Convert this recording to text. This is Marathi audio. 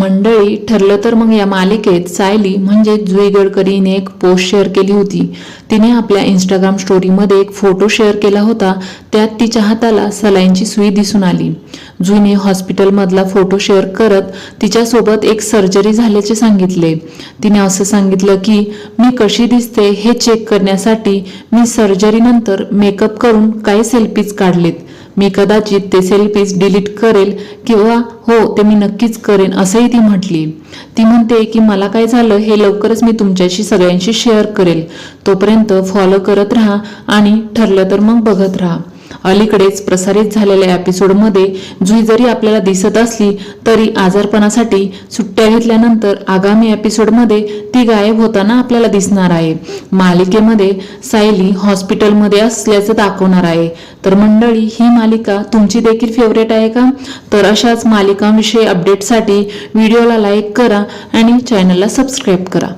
मंडळी ठरलं तर मग या मालिकेत सायली म्हणजे जुई गडकरीने एक पोस्ट शेअर केली होती. तिने आपल्या इंस्टाग्राम स्टोरीमध्ये एक फोटो शेअर केला होता. त्यात तिच्या हाताला सलाईनची सुई दिसून आली. जुईने हॉस्पिटलमधला फोटो शेअर करत तिच्यासोबत एक सर्जरी झाल्याचे सांगितले. तिने असं सांगितलं की मी कशी दिसते हे चेक करण्यासाठी मी सर्जरीनंतर मेकअप करून काही सेल्फीज काढलेत. मी कदाचित ते सेल्फीज डिलीट करेल किंवा हो ते मी नक्कीच करेन असंही ती म्हटली. ती म्हणते की मला काय झालं हे लवकरच मी तुमच्याशी सगळ्यांशी शेअर करेल. तोपर्यंत फॉलो करत राहा आणि ठरलं तर मग बघत राहा. अलीकडेच प्रसारित झालेल्या एपिसोडमध्ये जुई जरी आपल्याला दिसत असली तरी आजारपणासाठी सुट्ट्या घेतल्यानंतर आगामी एपिसोडमध्ये ती गायब होताना आपल्याला दिसणार आहे. मालिकेमध्ये सायली हॉस्पिटलमध्ये असल्याचं दाखवणार आहे. तर मंडळी ही मालिका तुमची देखील फेवरेट आहे का? तर अशाच मालिकांविषयी अपडेटसाठी व्हिडिओला लाईक करा आणि चॅनलला सबस्क्राईब करा.